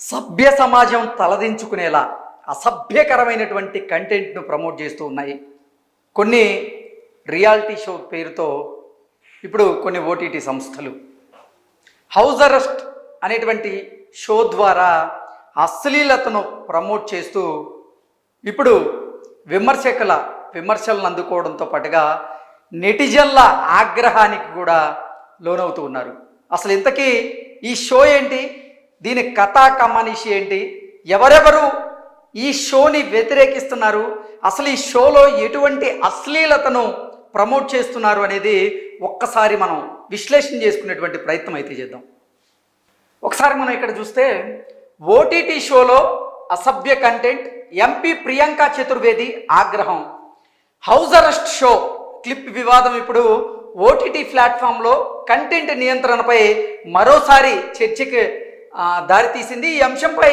సభ్య సమాజం తలదించుకునేలా అసభ్యకరమైనటువంటి కంటెంట్ను ప్రమోట్ చేస్తూ ఉన్నాయి. కొన్ని రియాలిటీ షో పేరుతో ఇప్పుడు కొన్ని ఓటీటీ సంస్థలు. హౌస్ అరెస్ట్ అనేటువంటి షో ద్వారా అశ్లీలతను ప్రమోట్ చేస్తూ ఇప్పుడు విమర్శకుల విమర్శలను అందుకోవడంతో పాటుగా నెటిజన్ల ఆగ్రహానికి కూడా లోనవుతూ ఉన్నారు. అసలు ఇంతకీ ఈ షో ఏంటి? దీని కథా కమ్మనిషి ఏంటి? ఎవరెవరు ఈ షోని వ్యతిరేకిస్తున్నారు? అసలు ఈ షోలో ఎటువంటి అశ్లీలతను ప్రమోట్ చేస్తున్నారు అనేది ఒక్కసారి మనం విశ్లేషణ చేసుకునేటువంటి ప్రయత్నం అయితే చేద్దాం. ఒకసారి మనం ఇక్కడ చూస్తే ఓటీటీ షోలో అసభ్య కంటెంట్ ఎంపీ ప్రియాంక చతుర్వేది ఆగ్రహం. హౌస్ అరెస్ట్ షో క్లిప్ వివాదం ఇప్పుడు ఓటీటీ ప్లాట్ఫామ్లో కంటెంట్ నియంత్రణపై మరోసారి చర్చకి దారితీసింది ఈ అంశంపై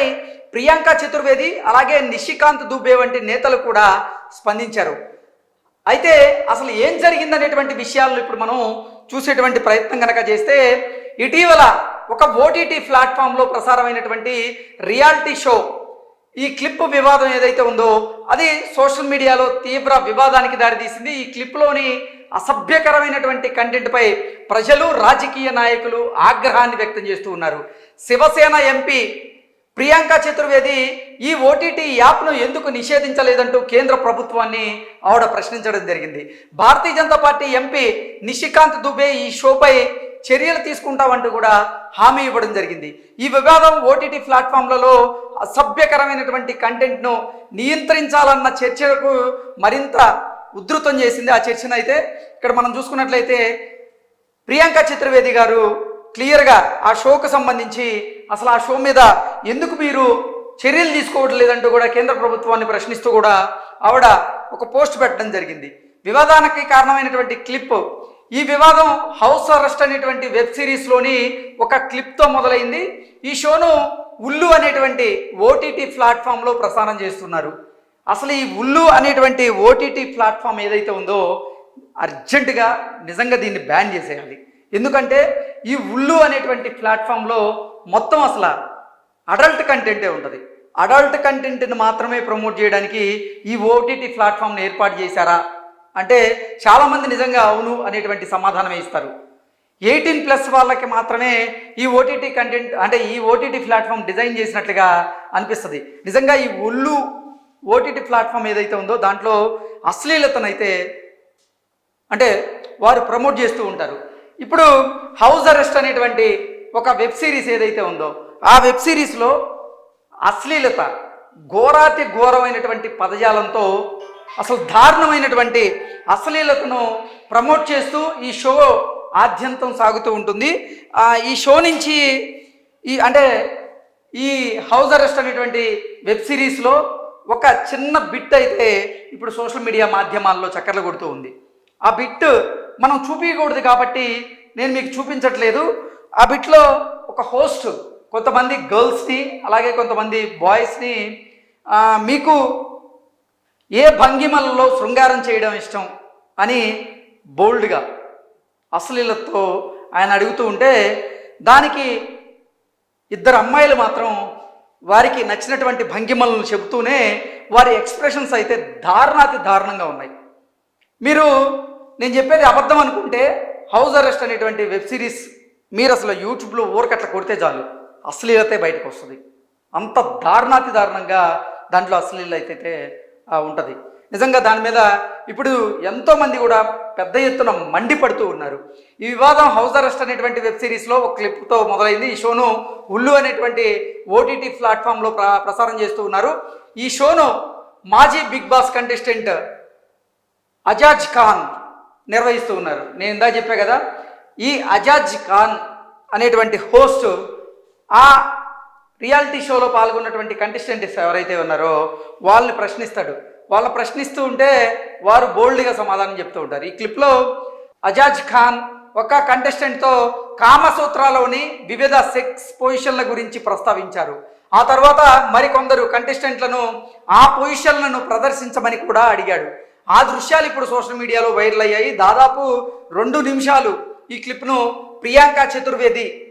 ప్రియాంక చతుర్వేది అలాగే నిశికాంత్ దుబే వంటి నేతలు కూడా స్పందించారు. అయితే అసలు ఏం జరిగిందనేటువంటి విషయాలను ఇప్పుడు మనం చూసేటువంటి ప్రయత్నం కనుక చేస్తే ఇటీవల ఒక ఓటీటీ ప్లాట్ఫామ్లో ప్రసారమైనటువంటి రియాలిటీ షో ఈ క్లిప్ వివాదం ఏదైతే ఉందో అది సోషల్ మీడియాలో తీవ్ర వివాదానికి దారితీసింది. ఈ క్లిప్లోని అసభ్యకరమైనటువంటి కంటెంట్పై ప్రజలు రాజకీయ నాయకులు ఆగ్రహాన్ని వ్యక్తం చేస్తూ ఉన్నారు. శివసేన ఎంపీ ప్రియాంక చతుర్వేది ఈ ఓటీటీ యాప్ను ఎందుకు నిషేధించలేదంటూ కేంద్ర ప్రభుత్వాన్ని ఆవిడ ప్రశ్నించడం జరిగింది. భారతీయ జనతా పార్టీ ఎంపీ నిషికాంత్ దుబే ఈ షోపై చర్యలు తీసుకుంటామంటూ కూడా హామీ ఇవ్వడం జరిగింది. ఈ వివాదం ఓటీటీ ప్లాట్ఫామ్లలో అసభ్యకరమైనటువంటి కంటెంట్ను నియంత్రించాలన్న చర్చలకు మరింత ఉధృతం చేసింది ఆ చర్చను అయితే ఇక్కడ మనం చూసుకున్నట్లయితే ప్రియాంక చతుర్వేది గారు క్లియర్గా ఆ షోకు సంబంధించి అసలు ఆ షో మీద ఎందుకు మీరు చర్యలు తీసుకోవడం లేదంటూ కూడా కేంద్ర ప్రభుత్వాన్ని ప్రశ్నిస్తూ కూడా ఆవిడ ఒక పోస్ట్ పెట్టడం జరిగింది. వివాదానికి కారణమైనటువంటి క్లిప్ ఈ వివాదం హౌస్ అరెస్ట్ అనేటువంటి వెబ్ సిరీస్లోని ఒక క్లిప్తో మొదలైంది. ఈ షోను ఉల్లు అనేటువంటి ఓటీటీ ప్లాట్ఫామ్లో ప్రసారం చేస్తున్నారు. అసలు ఈ ఉల్లు అనేటువంటి ఓటీటీ ప్లాట్ఫామ్ ఏదైతే ఉందో అర్జెంటుగా నిజంగా దీన్ని బ్యాన్ చేసేయాలి. ఎందుకంటే ఈ ఉల్లు అనేటువంటి ప్లాట్ఫామ్లో మొత్తం అసలు అడల్ట్ కంటెంటే ఉంటుంది. అడల్ట్ కంటెంట్ని మాత్రమే ప్రమోట్ చేయడానికి ఈ ఓటీటీ ప్లాట్ఫామ్ని ఏర్పాటు చేశారా? అంటే చాలామంది నిజంగా అవును అనేటువంటి సమాధానమే ఇస్తారు. ఎయిటీన్ ప్లస్ వాళ్ళకి మాత్రమే ఈ ఓటీటీ కంటెంట్ అంటే ఈ ఓటీటీ ప్లాట్ఫామ్ డిజైన్ చేసినట్లుగా అనిపిస్తుంది. నిజంగా ఈ ఒళ్ళు ఓటీటీ ప్లాట్ఫామ్ ఏదైతే ఉందో దాంట్లో అశ్లీలతనైతే అంటే వారు ప్రమోట్ చేస్తూ ఉంటారు. ఇప్పుడు హౌస్ అరెస్ట్ అనేటువంటి ఒక వెబ్ సిరీస్ ఏదైతే ఉందో ఆ వెబ్ సిరీస్లో అశ్లీలత ఘోరాతి ఘోరమైనటువంటి పదజాలంతో అసలు దారుణమైనటువంటి అశ్లీలతను ప్రమోట్ చేస్తూ ఈ షో ఆద్యంతం సాగుతూ ఉంటుంది. ఈ షో నుంచి ఈ అంటే ఈ హౌస్ అరెస్ట్ అనేటువంటి వెబ్ సిరీస్లో ఒక చిన్న బిట్ అయితే ఇప్పుడు సోషల్ మీడియా మాధ్యమాల్లో చక్కర్లు కొడుతూ ఉంది. ఆ బిట్ మనం చూపించకూడదు కాబట్టి నేను మీకు చూపించట్లేదు. ఆ బిట్లో ఒక హోస్ట్ కొంతమంది గర్ల్స్ని అలాగే కొంతమంది బాయ్స్ని మీకు ఏ భంగిమలలో శృంగారం చేయడం ఇష్టం అని బోల్డ్గా అశ్లీలతో ఆయన అడుగుతూ ఉంటే దానికి ఇద్దరు అమ్మాయిలు మాత్రం వారికి నచ్చినటువంటి భంగిమలను చెబుతూనే వారి ఎక్స్ప్రెషన్స్ అయితే దారుణాతి దారుణంగా ఉన్నాయి. మీరు నేను చెప్పేది అబద్ధం అనుకుంటే హౌస్ అరెస్ట్ అనేటువంటి వెబ్ సిరీస్ మీరు అసలు యూట్యూబ్లో ఊరకట్ల కొడితే చాలు. అశ్లీలతే బయటకు వస్తుంది. అంత దారుణాతి దారుణంగా దాంట్లో అశ్లీలత అయితే ఉంటుంది. నిజంగా దాని మీద ఇప్పుడు ఎంతోమంది కూడా పెద్ద ఎత్తున మండిపడుతూ ఉన్నారు. ఈ వివాదం హౌస్ అరెస్ట్ అనేటువంటి వెబ్ సిరీస్లో ఒక క్లిప్తో మొదలైంది. ఈ షోను ఉల్లు అనేటువంటి ఓటీటీ ప్లాట్ఫామ్లో ప్ర ప్రసారం చేస్తూ ఉన్నారు. ఈ షోను మాజీ Bigg Boss contestant Ajaz Khan నిర్వహిస్తూ ఉన్నారు. నేను ఇందా చెప్పా కదా ఈ అజాజ్ ఖాన్ అనేటువంటి హోస్ట్ ఆ రియాలిటీ షోలో పాల్గొన్నటువంటి కంటెస్టెంట్స్ ఎవరైతే ఉన్నారో వాళ్ళని ప్రశ్నిస్తాడు. వాళ్ళ ప్రశ్నిస్తూ ఉంటే వారు బోల్డ్గా సమాధానం చెప్తూ ఉంటారు. ఈ క్లిప్లో అజాజ్ ఖాన్ ఒక కంటెస్టెంట్తో కామసూత్రాలోని వివిధ సెక్స్ పొజిషన్ల గురించి ప్రస్తావించారు. ఆ తర్వాత మరికొందరు కంటెస్టెంట్లను ఆ పొజిషన్లను ప్రదర్శించమని కూడా అడిగాడు. ఆ దృశ్యాలు ఇప్పుడు సోషల్ మీడియాలో వైరల్ అయ్యాయి. దాదాపు రెండు నిమిషాలు ఈ క్లిప్ను ప్రియాంక చతుర్వేది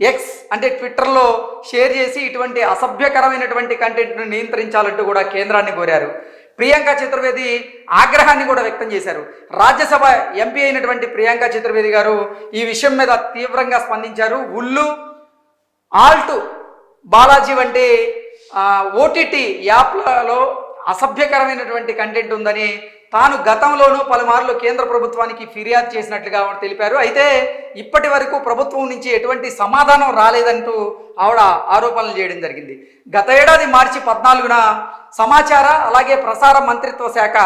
ఎక్స్ అంటే ట్విట్టర్లో షేర్ చేసి ఇటువంటి అసభ్యకరమైనటువంటి కంటెంట్ను నియంత్రించాలంటూ కూడా కేంద్రాన్ని కోరారు. ప్రియాంక చతుర్వేది ఆగ్రహాన్ని కూడా వ్యక్తం చేశారు. రాజ్యసభ ఎంపీ అయినటువంటి ప్రియాంక చతుర్వేది గారు ఈ విషయం మీద తీవ్రంగా స్పందించారు. ఉల్లు ఆల్ట్ బాలాజీ వంటి ఓటీటీ యాప్లలో అసభ్యకరమైనటువంటి కంటెంట్ ఉందని తాను గతంలోనూ పలుమార్లు కేంద్ర ప్రభుత్వానికి ఫిర్యాదు చేసినట్లుగా తెలిపారు. అయితే ఇప్పటి వరకు ప్రభుత్వం నుంచి ఎటువంటి సమాధానం రాలేదంటూ ఆవిడ ఆరోపణలు చేయడం జరిగింది. గత ఏడాది మార్చి పద్నాలుగున సమాచార అలాగే ప్రసార మంత్రిత్వ శాఖ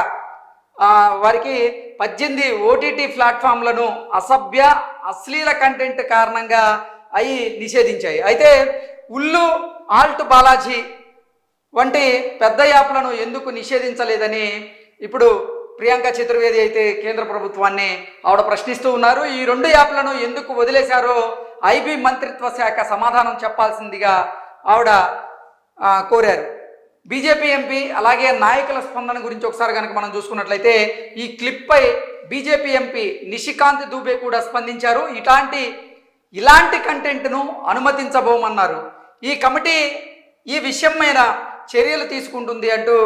వారికి పద్దెనిమిది ఓటీటీ ప్లాట్ఫామ్లను అసభ్య అశ్లీల కంటెంట్ కారణంగా అవి నిషేధించాయి. అయితే ఉల్లు ఆల్ట్ బాలాజీ వంటి పెద్ద యాప్లను ఎందుకు నిషేధించలేదని ఇప్పుడు ప్రియాంక చతుర్వేది అయితే కేంద్ర ప్రభుత్వాన్ని ఆవిడ ప్రశ్నిస్తూ ఉన్నారు. ఈ రెండు యాప్లను ఎందుకు వదిలేశారో ఐబీ మంత్రిత్వ శాఖ సమాధానం చెప్పాల్సిందిగా ఆవిడ కోరారు. బీజేపీ ఎంపీ అలాగే నాయకుల స్పందన గురించి ఒకసారి కనుక మనం చూసుకున్నట్లయితే ఈ క్లిప్పై బీజేపీ ఎంపీ నిషికాంత్ దూబే కూడా స్పందించారు. ఇలాంటి ఇలాంటి కంటెంట్ను అనుమతించబోమన్నారు. ఈ కమిటీ ఈ విషయం మీద చర్యలు తీసుకుంటుంది అంటూ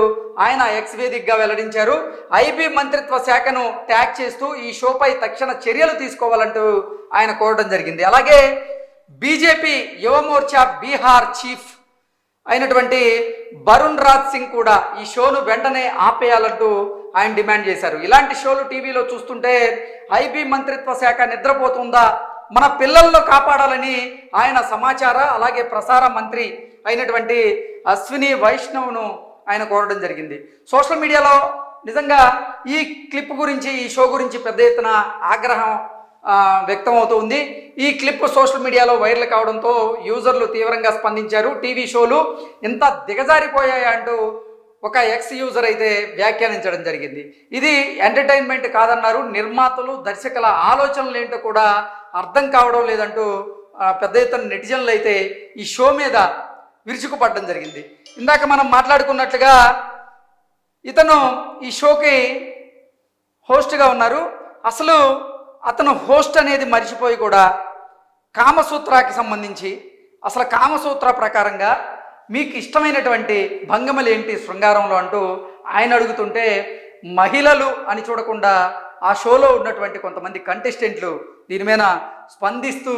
ఆయన ఎక్స్ వేదికగా వెల్లడించారు. ఐబీ మంత్రిత్వ శాఖను ట్యాగ్ చేస్తూ ఈ షోపై తక్షణ చర్యలు తీసుకోవాలంటూ ఆయన కోరడం జరిగింది. అలాగే బీజేపీ యువమోర్చా బీహార్ చీఫ్ అయినటువంటి వరుణ్ రాజ్ సింగ్ కూడా ఈ షోను వెంటనే ఆపేయాలంటూ ఆయన డిమాండ్ చేశారు. ఇలాంటి షోలు టీవీలో చూస్తుంటే ఐబీ మంత్రిత్వ శాఖ నిద్రపోతుందా? మన పిల్లల్లో కాపాడాలని ఆయన సమాచార అలాగే ప్రసార మంత్రి అయినటువంటి అశ్విని వైష్ణవ్ను ఆయన కోరడం జరిగింది. సోషల్ మీడియాలో నిజంగా ఈ క్లిప్ గురించి ఈ షో గురించి పెద్ద ఎత్తున ఆగ్రహం వ్యక్తమవుతూ ఉంది. ఈ క్లిప్ సోషల్ మీడియాలో వైరల్ కావడంతో యూజర్లు తీవ్రంగా స్పందించారు. టీవీ షోలు ఇంత దిగజారిపోయాయి అంటూ ఒక ఎక్స్ యూజర్ అయితే వ్యాఖ్యానించడం జరిగింది. ఇది ఎంటర్టైన్మెంట్ కాదన్నారు. నిర్మాతలు దర్శకుల ఆలోచనలు ఏంటో కూడా అర్థం కావడం లేదంటూ పెద్ద ఎత్తున నెటిజన్లు అయితే ఈ షో మీద విరుచుకుపడడం జరిగింది. ఇందాక మనం మాట్లాడుకున్నట్లుగా ఇతను ఈ షోకి హోస్ట్గా ఉన్నారు. అసలు అతను హోస్ట్ అనేది మర్చిపోయి కూడా కామసూత్రాకి సంబంధించి అసలు కామసూత్ర ప్రకారంగా మీకు ఇష్టమైనటువంటి భంగమలు ఏంటి శృంగారంలో అంటూ ఆయన అడుగుతుంటే మహిళలు అని చూడకుండా ఆ షోలో ఉన్నటువంటి కొంతమంది కంటెస్టెంట్లు దీని మీద స్పందిస్తూ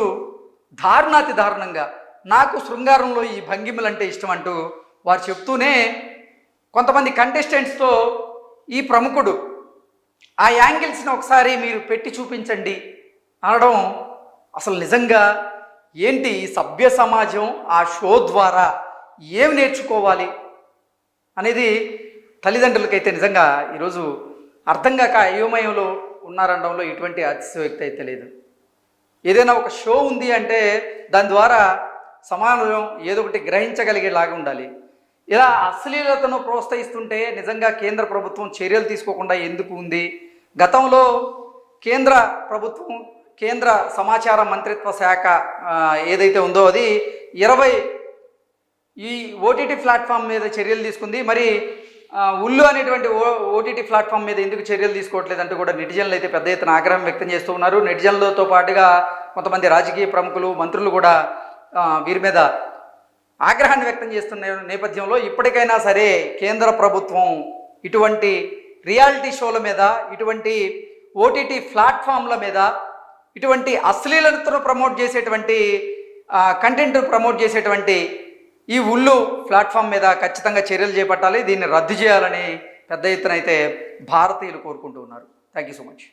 దారుణాతి దారుణంగా నాకు శృంగారంలో ఈ భంగిమలు అంటే ఇష్టం అంటూ వారు చెప్తూనే కొంతమంది కంటెస్టెంట్స్తో ఈ ప్రముఖుడు ఆ యాంగిల్స్ని ఒకసారి మీరు పెట్టి చూపించండి అనడం అసలు నిజంగా ఏంటి ఈ సభ్య సమాజం ఆ షో ద్వారా ఏమి నేర్చుకోవాలి అనేది తల్లిదండ్రులకైతే నిజంగా ఈరోజు అర్థం కాక అయోమయంలో ఉన్నారనడంలో ఎటువంటి అతిశయోక్తి అయితే లేదు. ఏదైనా ఒక షో ఉంది అంటే దాని ద్వారా సమాజం ఏదో ఒకటి గ్రహించగలిగేలాగా ఉండాలి. ఇలా అశ్లీలతను ప్రోత్సహిస్తుంటే నిజంగా కేంద్ర ప్రభుత్వం చర్యలు తీసుకోకుండా ఎందుకు ఉంది? గతంలో కేంద్ర ప్రభుత్వం కేంద్ర సమాచార మంత్రిత్వ శాఖ ఏదైతే ఉందో అది ఇరవై ఈ ఓటీటీ ప్లాట్ఫామ్ మీద చర్యలు తీసుకుంది. మరి ఉల్లు అనేటువంటి ఓ ఓటీటీ ప్లాట్ఫామ్ మీద ఎందుకు చర్యలు తీసుకోవట్లేదంటూ కూడా నెటిజన్లు అయితే పెద్ద ఎత్తున ఆగ్రహం వ్యక్తం చేస్తూ ఉన్నారు. నెటిజన్లతో పాటుగా కొంతమంది రాజకీయ ప్రముఖులు మంత్రులు కూడా వీరి మీద ఆగ్రహాన్ని వ్యక్తం చేస్తున్న నేపథ్యంలో ఇప్పటికైనా సరే కేంద్ర ప్రభుత్వం ఇటువంటి రియాలిటీ షోల మీద ఇటువంటి ఓటీటీ ప్లాట్ఫామ్ల మీద ఇటువంటి అశ్లీలతను ప్రమోట్ చేసేటువంటి కంటెంట్ ప్రమోట్ చేసేటువంటి ఈ ఉల్లు ప్లాట్ఫామ్ మీద ఖచ్చితంగా చర్యలు చేపట్టాలి. దీన్ని రద్దు చేయాలని పెద్ద ఎత్తున అయితే భారతీయులు కోరుకుంటూ ఉన్నారు. Thank you so much.